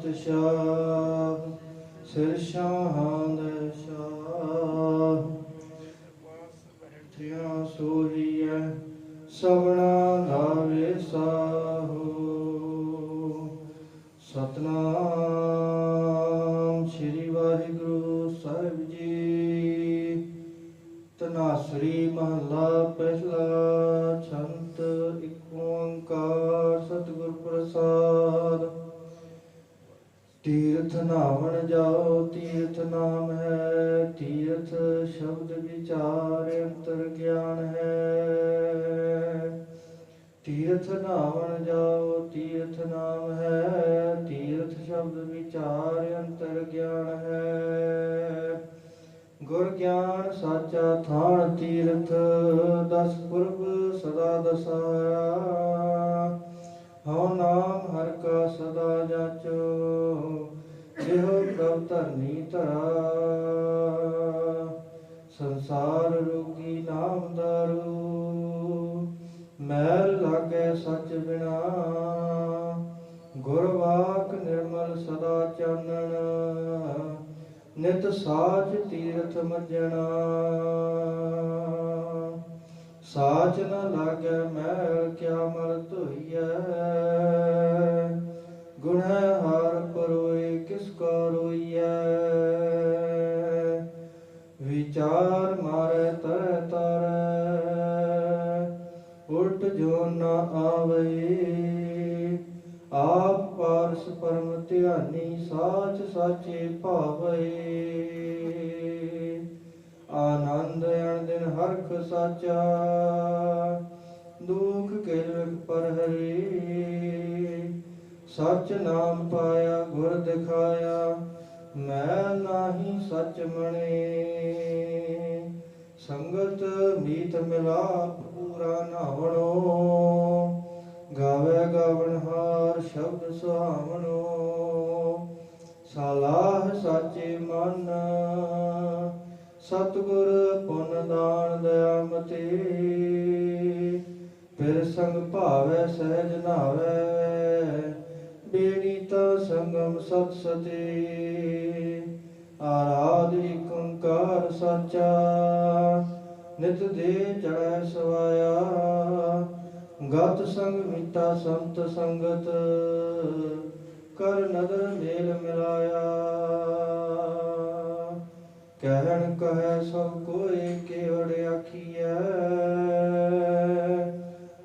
ਪਾਤਸ਼ਾਹ ਸਿਰ ਸ਼ਾਹਾਂ ਦੇ ਸ਼ਾਹ। ਬੈਠਿਆ ਸੋਹੀਐ ਸਭਨਾ ਦਾ ਵਿਸਾਹੋ ਸਤਨਾਮ ਸ੍ਰੀ ਵਾਹਿਗੁਰੂ ਸਾਹਿਬ ਜੀ। ਤਨਾਸਰੀ ਮਹਲਾ ਪਹਿਲਾ ਛੰਤ ਇੱਕ ਓੰਕਾਰ ਸਤਿਗੁਰ ਪ੍ਰਸਾਦ। ਤੀਰਥ ਨਾਵਣ ਜਾਓ, ਤੀਰਥ ਨਾਮ ਹੈ, ਤੀਰਥ ਸ਼ਬਦ ਵਿਚਾਰ ਅੰਤਰ ਗਿਆਨ ਹੈ। ਤੀਰਥ ਨਾਵਣ ਜਾਓ, ਤੀਰਥ ਨਾਮ ਹੈ, ਤੀਰਥ ਸ਼ਬਦ ਵਿਚਾਰ ਅੰਤਰ ਗਿਆਨ ਹੈ। ਗੁਰ ਗਿਆਨ ਸਾਚਾ ਥਾਨ ਤੀਰਥ, ਦਸ ਪੁਰਬ ਸਦਾ ਦਸਾਇਆ ਹਉ ਨਾਮ ਹਰ ਕਾ ਸਦਾ ਜਾਚੋ। ਧਰਨੀ ਧਰਾ। ਸੰਸਾਰ ਰੋਗੀ ਨਾਮ ਦਾਰੂ। ਮੈਲ ਲਾਗੇ ਸੱਚ ਬਿਨਾ। ਗੁਰਵਾਕ ਨਿਰਮਲ ਸਦਾ ਚਾਨਣ। ਨਿਤ ਸਾਚ ਤੀਰਥ ਮੱਜਣਾ। ਸਾਚ ਨ ਲਾਗੇ ਮੈਲ ਕਿਆ ਮਲ ਧੋਈਐ। ਵਿਚਾਰ ਮਾਰੇ ਤਰ ਤਰੈ, ਉਲਟ ਜੋ ਨਾ ਆਵੇ। ਆਪ ਪਾਰਸ ਪਰਮ ਧਿਆਨੀ ਸਾਚ ਸਾਚੇ ਭਾਵੇ। ਆਨੰਦ ਅਣ ਦਿਨ ਹਰਖ ਸਾਚਾ, ਦੁਖ ਕੇਲਵ ਪਰ ਹਰੀ ਸਚ ਨਾਮ ਪਾਇਆ, ਗੁਰ ਦਿਖਾਇਆ, ਮੈਂ ਨਾਹੀ ਸਚ ਮਣੇ ਸੰਗਤ ਮੀਤ ਮਿਲਾਪ ਪੂਰਾ ਨਾਵਣੋ, ਗਾਵੇ ਗਾਵਣ ਹਾਰ ਸ਼ਬਦ ਸੁਹਾਵਣੋ ਸਲਾਹ ਸਾਚੇ ਮਨ, ਸਤਿਗੁਰ ਪੁੰਨ ਦਾਨ ਦਇਆਮਤੇ ਫਿਰ ਸੰਗ ਭਾਵੇ ਸਹਿਜ ਨਾਵੈ ਬੇੜੀ ਤਾ ਸੰਗਮ ਸਤ ਸਤੇ। ਆਰਾਧ ਏਕ ਓੰਕਾਰ ਸਾਚਾ ਨਿਤ ਦੇ ਚੜੈ ਸਵਾਇਆ, ਗਤ ਸੰਗ ਮੀਤਾ ਸੰਤ ਸੰਗਤ, ਕਰ ਨਦਰ ਮੇਲ ਮਿਲਾਇਆ। ਕਹਿਣ ਕਹੈ ਸਭ ਕੋਏ ਕੇਵੜ ਆਖੀਐ,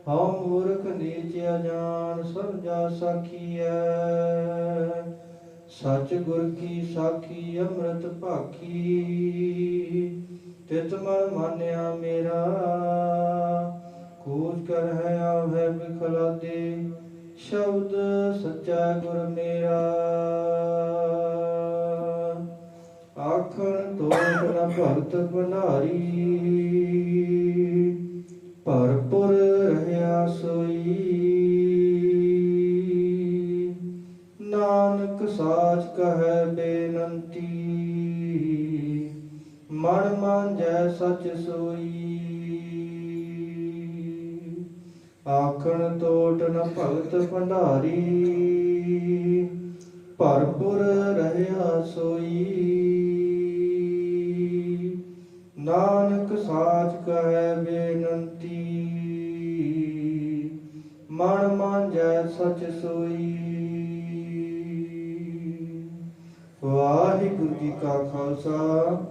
ਹਉ ਮੂਰਖ ਨੀਚ ਅਜਾਨ ਸਮਝਾ ਸਾਖੀਐ। ਸਚ ਗੁਰ ਕੀ ਸਾਖੀ, ਅੰਮ੍ਰਿਤ ਭਾਖੀ ਤਿਤ ਮਨ ਮਾਨਿਆ ਮੇਰਾ। ਕੂਜ ਕਰ ਹੈ ਆਵੇ ਬਿਖਲਾਦੇ ਸ਼ਬਦ ਸੱਚਾ ਗੁਰ ਮੇਰਾ। ਆਖਣ ਤੋਟ ਨ ਭਗਤ ਭੰਡਾਰੀ। ਭਰਪੁਰ ਰਹਿਆ ਸੋਈ। ਨਾਨਕ ਸਾਚ ਕਹੈ ਬੇਨੰਤੀ। ਮਨ ਮਾਂਜੈ ਸਚ ਸੋਈ। ਆਖਣ ਤੋਟ ਭਗਤ ਭੰਡਾਰੀ, ਭਰਪੁਰ ਰਹਿਆ ਸੋਈ। ਨਾਨਕ ਸਾਚ ਕਹੈ ਬੇਨੰਤੀ, ਮਨ ਮਾਂਜੈ ਸਚ ਸੋਈ। ਵਾਹਿਗੁਰੂ ਜੀ ਕਾ ਖਾਲਸਾ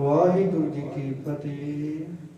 ਵਾਹਿਗੁਰੂ ਜੀ ਕੀ ਫਤਿਹ।